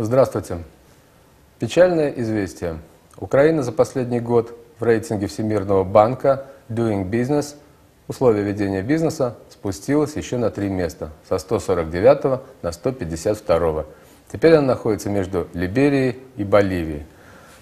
Здравствуйте. Печальное известие. Украина за последний год в рейтинге Всемирного банка Doing Business условия ведения бизнеса спустилась еще на три места со 149 на 152. Теперь она находится между Либерией и Боливией.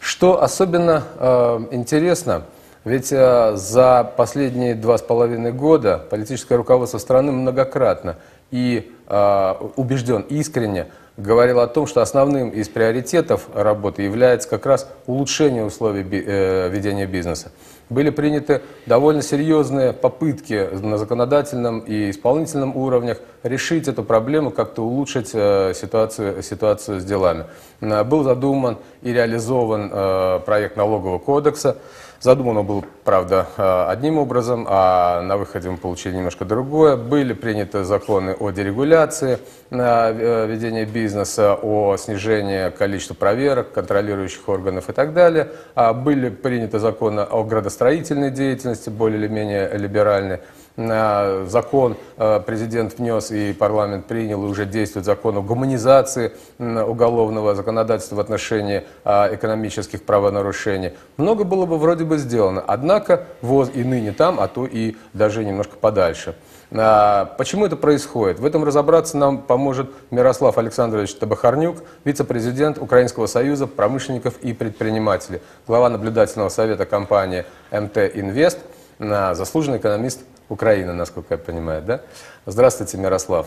Что особенно э, интересно, ведь э, за последние два с половиной года политическое руководство страны многократно и э, убежден искренне говорил о том, что основным из приоритетов работы является как раз улучшение условий би- э, ведения бизнеса. Были приняты довольно серьезные попытки на законодательном и исполнительном уровнях решить эту проблему, как-то улучшить э, ситуацию, ситуацию с делами. Э, Был задуман и реализован э, проект налогового кодекса. Задумано был, правда, одним образом, а на выходе мы получили немножко другое. Были приняты законы о дерегуляции на ведение бизнеса, о снижении количества проверок, контролирующих органов и так далее. А Были приняты законы о градостроительной деятельности, более или менее либеральные. На Закон э, президент внес и парламент принял, и уже действует закон о гуманизации уголовного законодательства в отношении а, экономических правонарушений. Много было бы вроде бы сделано, однако ВОЗ и ныне там, а то и даже немножко подальше. А, Почему это происходит? В этом разобраться нам поможет Мирослав Александрович Табахарнюк, вице-президент Украинского союза промышленников и предпринимателей, глава наблюдательного совета компании МТ Инвест, а, заслуженный экономист Украины, насколько я понимаю, да? Здравствуйте, Мирослав.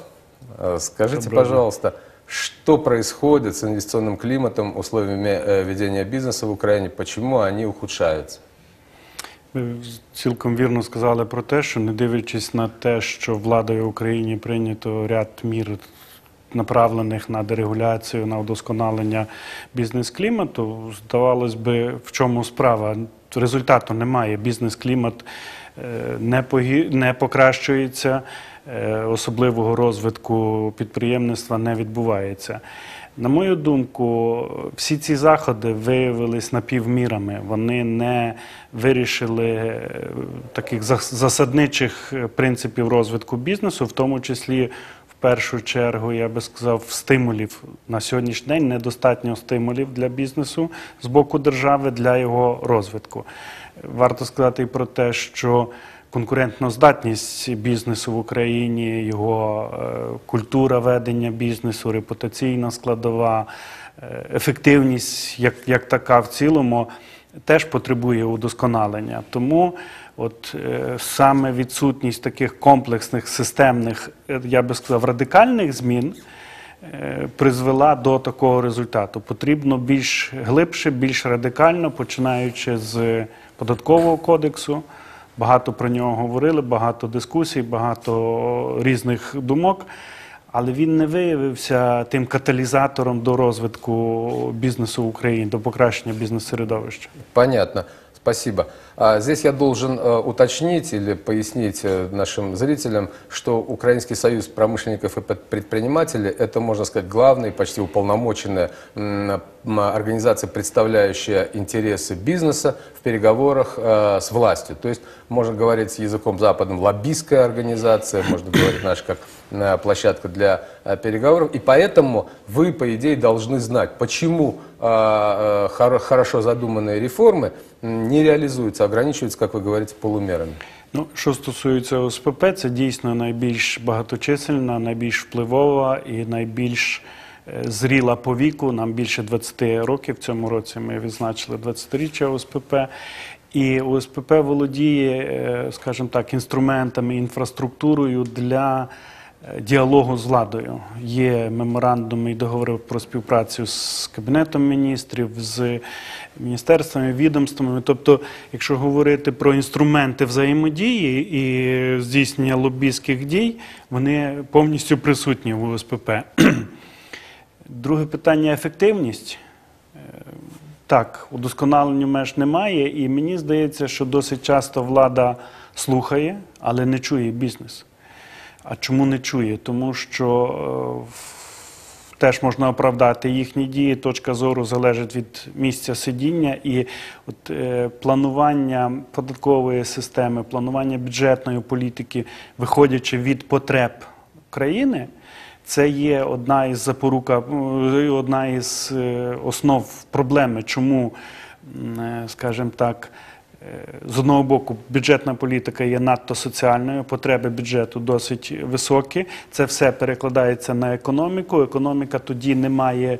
Э, Скажите, пожалуйста, что происходит с инвестиционным климатом, условиями э, ведения бизнеса в Украине, почему они ухудшаются? Цілком вірно сказали про те, що не дивлячись на те, що владою в Україні прийнято ряд мір, направлених на дерегуляцію, на удосконалення бізнес-клімату, здавалось би, в чому справа. Результату немає. Бізнес-клімат е, не, погі... не покращується, е, особливого розвитку підприємництва не відбувається. На мою думку, всі ці заходи виявились напівмірами. Вони не вирішили е, таких засадничих е, принципів розвитку бізнесу, в тому числі. В першу чергу, я би сказав, стимулів на сьогоднішній день недостатньо стимулів для бізнесу з боку держави для його розвитку. Варто сказати і про те, що конкурентноздатність бізнесу в Україні, його е, культура ведення бізнесу, репутаційна складова, е, ефективність як, як така в цілому теж потребує удосконалення. Тому от е, саме відсутність таких комплексних, системних, я би сказав, радикальних змін призвела до такого результату. Потрібно більш глибше, більш радикально, починаючи з податкового кодексу Багато про нього говорили, багато дискусій, багато різних думок. Але він не виявився тим каталізатором до розвитку бізнесу в Україні, до покращення бізнес-середовища. Понятно. Спасибо. А здесь я должен э, уточнить или пояснить э, нашим зрителям, что Украинский союз промышленников и пред- предпринимателей – это, можно сказать, главная, почти уполномоченная м, м, организация, представляющая интересы бизнеса в переговорах э, с властью. То есть, можно говорить языком западным, лоббистская организация, можно говорить наша как э, площадка для э, переговоров. И поэтому вы, по идее, должны знать, почему э, э, хоро- хорошо задуманные реформы м, не реализуются, а ограничиваются, как вы говорите, полумерами. Ну, що стосується ОСПП, це дійсно найбільш багаточисельна, найбільш впливова і найбільш е, Зріла по віку. Нам більше 20 років в цьому році ми відзначили 20-річчя ОСПП. І ОСПП володіє, е, скажімо так, інструментами, інфраструктурою для е, діалогу з владою. Є меморандуми і договори про співпрацю з Кабінетом міністрів, з міністерствами, відомствами. Тобто, якщо говорити про інструменти взаємодії і здійснення лобістських дій, вони повністю присутні в УСПП. Друге питання ефективність. Е, Так, удосконаленню меж немає, і мені здається, що досить часто влада слухає, але не чує бізнес. А чому не чує? Тому що е, теж можна оправдати їхні дії. Точка зору залежить від місця сидіння, і от, е, планування податкової системи, планування бюджетної політики, виходячи від потреб країни, Це є одна із запорука, е, одна із е, основ проблеми, чому, е, скажімо так, з одного боку, бюджетна політика є надто соціальною, потреби бюджету досить високі. Це все перекладається на економіку. Економіка тоді не має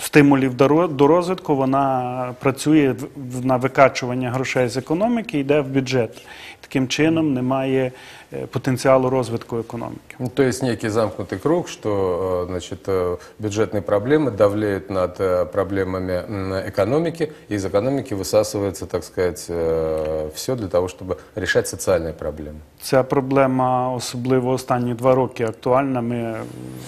стимулів до розвитку. Вона працює на викачування грошей з економіки, йде в бюджет. Таким чином немає е, потенціалу розвитку економіки. Ну, То есть некий замкнутый круг, что э, значит, э, бюджетные проблемы давлеют над э, проблемами м, экономики, и из экономики высасывается, так сказать, все для того, чтобы решать социальные проблемы. Ця проблема, особливо останні два роки, актуальна. Ми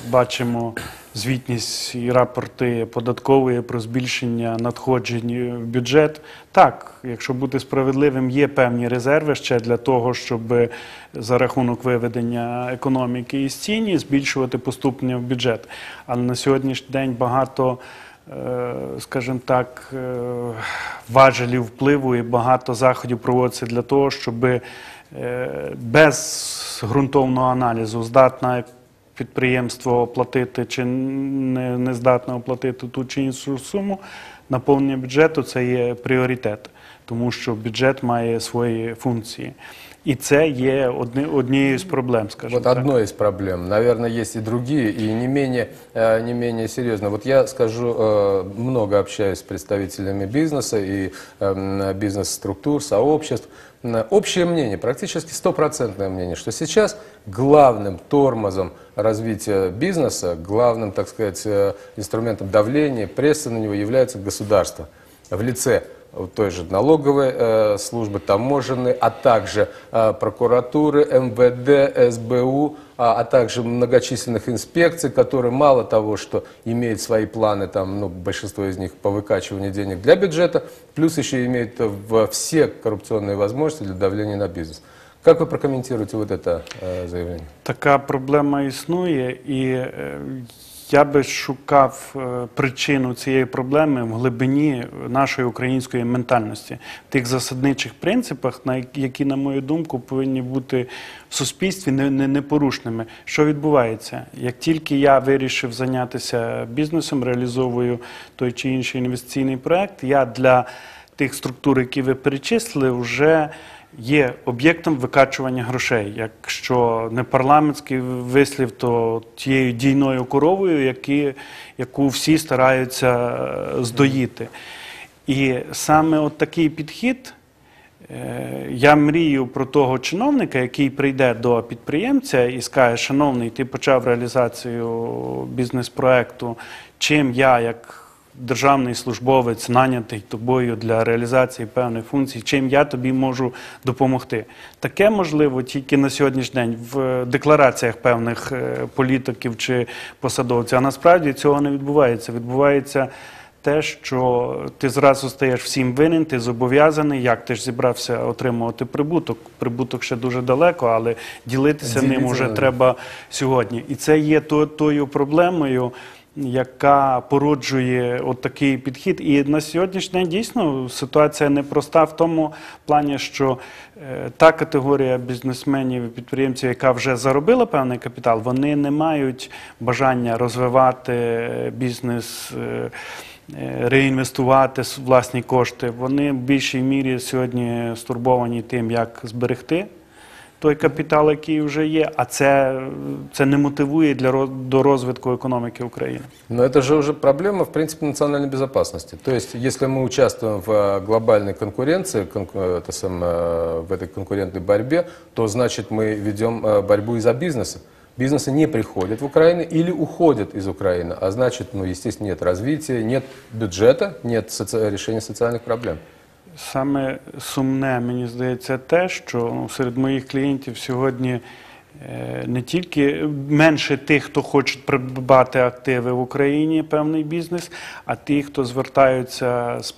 бачимо звітність і рапорти податкової про збільшення надходжень в бюджет. Так, якщо бути справедливим, є певні резерви ще для того, щоб за рахунок виведення економіки із тіні збільшувати поступлення в бюджет. Але на сьогоднішній день багато е, скажімо так, е, важелів впливу і багато заходів проводиться для того, щоб е, без ґрунтовного аналізу здатна підприємство оплатити чи не, не здатне оплатити ту чи іншу суму, наповнення бюджету це є пріоритет, тому що бюджет має свої функції. І це є одни, однією з проблем, скажімо Вот так. одной из проблем. Наверное, есть и другие, и не менее, э, не менее серьезно. Вот я скажу, э, много общаюсь с представителями бизнеса и эм, бизнес-структур, сообществ. М, Общее мнение, практически стопроцентное мнение, что сейчас главным тормозом развития бизнеса, главным, так сказать, э, инструментом давления, прессы на него является государство в лице вот той же налоговой э, службы, таможенной, а также э, прокуратуры, МВД, СБУ, а, а также многочисленных инспекций, которые мало того, что имеют свои планы, там, ну, большинство из них по выкачиванию денег для бюджета, плюс еще имеют э, в- все коррупционные возможности для давления на бизнес. Как вы прокомментируете вот это э, заявление? Така проблема існує, і е, я би шукав е, причину цієї проблеми в глибині нашої української ментальності, в тих засадничих принципах, які- на мою думку, повинні бути в суспільстві не- не- непорушними. Що відбувається? Як тільки я вирішив зайнятися бізнесом, реалізовую той чи інший інвестиційний проект, я для тих структур, які ви перечислили, вже є об'єктом викачування грошей. Якщо не парламентський вислів, то тією дійною коровою, які, яку всі стараються е, здоїти. І саме от такий підхід. Е, Я мрію про того чиновника, який прийде до підприємця і скаже: Шановний, ти почав реалізацію бізнес-проекту. Чим я, як державний службовець, нанятий тобою для реалізації певних функцій, чим я тобі можу допомогти? Таке можливо тільки на сьогоднішній день в деклараціях певних е, політиків чи посадовців. А насправді цього не відбувається. Відбувається те, що ти зразу стаєш всім винен, ти зобов'язаний, як ти ж зібрався отримувати прибуток. Прибуток ще дуже далеко, але ділитися ним Діліться ним. треба сьогодні. І це є тою проблемою, яка породжує от такий підхід. І на сьогоднішній день дійсно ситуація непроста в тому плані, що е, та категорія бізнесменів і підприємців, яка вже заробила певний капітал, вони не мають бажання розвивати е, бізнес. е, Реінвестувати власні кошти, вони в більшій мірі сьогодні стурбовані тим, як зберегти той капітал, який вже є, а це, це не мотивує для роз- до розвитку економіки України. Но это же уже проблема, в принципе, национальной безопасности. То есть, если мы участвуем в э, глобальной конкуренции, конку- это сам, э, в этой конкурентной борьбе, то значит мы ведем э, борьбу из-за бизнеса. Бизнесы не приходят в Украину или уходят из Украины, а значит, ну, естественно, нет развития, нет бюджета, нет соци- решения социальных проблем. Саме сумне, мені здається, те, що ну, серед моїх клієнтів сьогодні не тільки менше тих, хто хочуть придбати активи в Україні, певний бізнес, а ті, хто звертаються з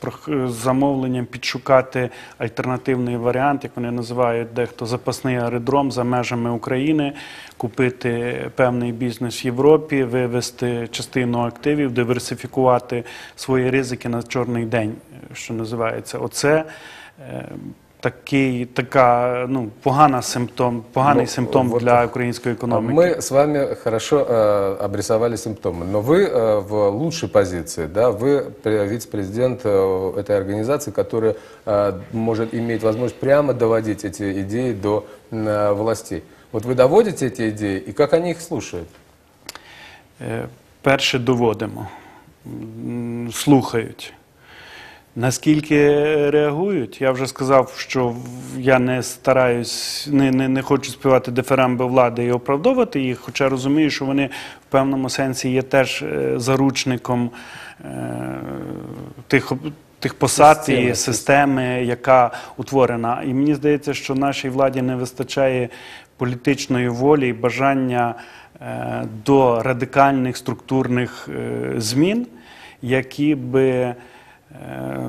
замовленням підшукати альтернативний варіант, як вони називають, дехто запасний аеродром за межами України, купити певний бізнес в Європі, вивести частину активів, диверсифікувати свої ризики на чорний день, що називається. Оце е, такий, така ну, погана симптом, поганий Ну, симптом вот для української економіки. Мы с вами хорошо э, обрисовали симптомы, но вы э, в лучшей позиции, да, вы пре- вице-президент э, этой организации, которая э, может иметь возможность прямо доводить эти идеи до м, э, властей. Вот вы доводите эти идеи, и как они их слушают? Е, Перше доводимо, М, слухають. Наскільки реагують, я вже сказав, що я не стараюсь, не, не, не хочу співати дифирамби влади і оправдовувати їх, хоча розумію, що вони в певному сенсі є теж е, заручником е, тих, тих посад і системи, яка утворена. І мені здається, що нашій владі не вистачає політичної волі і бажання е, до радикальних структурних е, змін, які би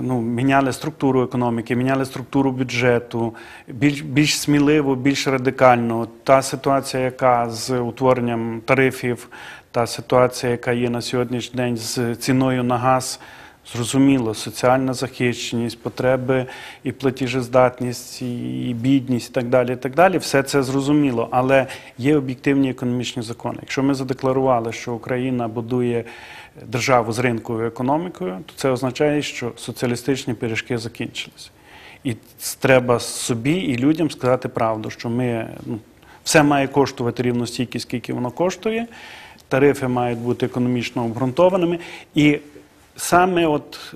ну, міняли структуру економіки, міняли структуру бюджету, більш, більш сміливо, більш радикально. Та ситуація, яка з утворенням тарифів, та ситуація, яка є на сьогоднішній день з ціною на газ. Зрозуміло, соціальна захищеність, потреби і платіжездатність, і бідність, і так далі. І так далі. Все це зрозуміло, але є об'єктивні економічні закони. Якщо ми задекларували, що Україна будує державу з ринковою економікою, то це означає, що соціалістичні пиріжки закінчилися. І треба собі і людям сказати правду, що ми ну, все має коштувати рівно стільки, скільки воно коштує. Тарифи мають бути економічно обґрунтованими. І саме от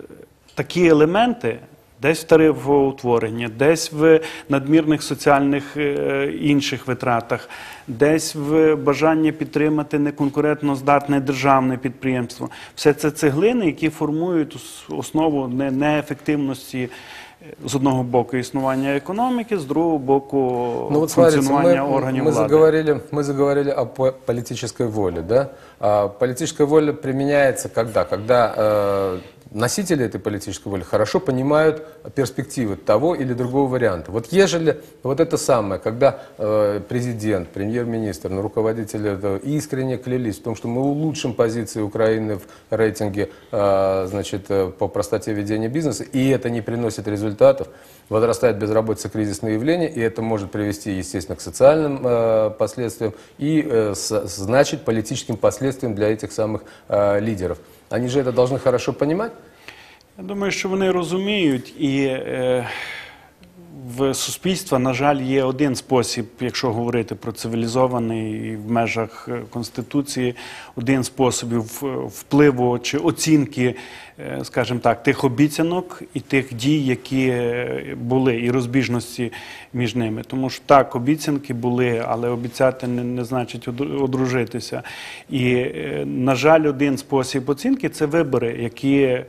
такі елементи, десь в тарифоутворенні, десь в надмірних соціальних е, інших витратах, десь в бажанні підтримати неконкурентно здатне державне підприємство. Все це цеглини, які формують ос- основу не- неефективності. е, З одного боку існування економіки, з другого боку Ну вот смотрите, функціонування мы, органів мы влади. заговорили, мы заговорили о по- политической воле, да? А политическая воля применяется когда? Когда э, носители этой политической воли хорошо понимают перспективы того или другого варианта. Вот ежели вот это самое, когда э, президент, премьер-министр, ну, руководители искренне клялись в том, что мы улучшим позиции Украины в рейтинге э, значит, э, по простоте ведения бизнеса, и это не приносит результатов, возрастает безработица, кризисные явления, и это может привести, естественно, к социальным э, последствиям и, э, с- значит, политическим последствиям для этих самых э, лидеров. Они же это должны хорошо понимать. Я думаю, що вони розуміють, і е, в суспільства, на жаль, є один спосіб, якщо говорити про цивілізований в межах е, Конституції, один способів в- впливу чи оцінки, е, скажімо так, тих обіцянок і тих дій, які е, були, і розбіжності між ними. Тому що так, обіцянки були, але обіцяти не, не значить одружитися. І, на жаль, один спосіб оцінки це вибори, які.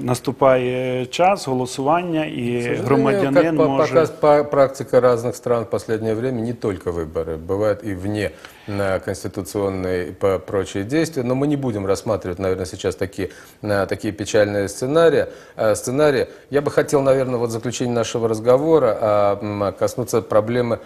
Наступає час голосування, сожалению, громадянин как по- може показ- по- практика разных стран в последнее время, не только выборы, бывают и вне на конституционные и прочие действия, но мы не будем рассматривать, наверное, сейчас такие, такие печальные сценарии. Э, сценарии. Я бы хотел, наверное, вот в заключение нашего разговора а, м, коснуться проблемы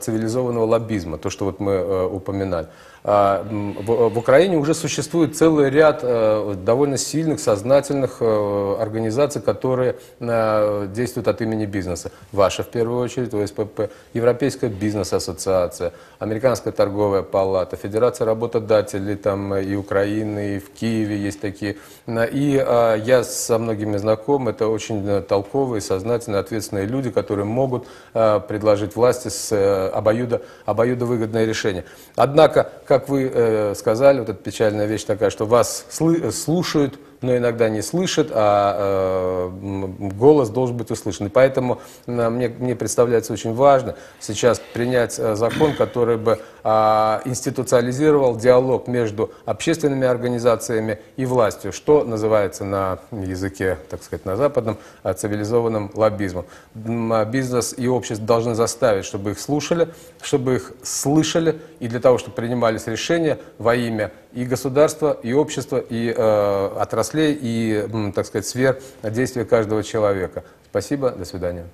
цивилизованного лоббизма, то, что вот мы э, упоминали. А, В, Украине уже существует целый ряд э, довольно сильных, сознательных э, организаций, которые э, действуют от имени бизнеса. Ваша, в первую очередь, ОСПП, Европейская бизнес-ассоциация, Американская торговая палата, Федерация работодателей там, и Украины, и в Киеве есть такие. И я со многими знаком, это очень толковые, сознательные, ответственные люди, которые могут предложить власти с обоюдо, обоюдовыгодное решение. Однако, как вы э, сказали, вот эта печальная вещь такая, что вас слушают, но иногда не слышат, а э, голос должен быть услышан. И поэтому э, мне, мне представляется очень важно сейчас принять э, закон, который бы а, институциализировал диалог между общественными организациями и властью, что называется на языке, так сказать, на западном, а, цивилизованным лоббизмом. А Бизнес и общество должны заставить, чтобы их слушали, чтобы их слышали, и для того, чтобы принимались решения во имя и государства, и общества, и э, отраслей, и, так сказать, сфер действия каждого человека. Спасибо, до свидания.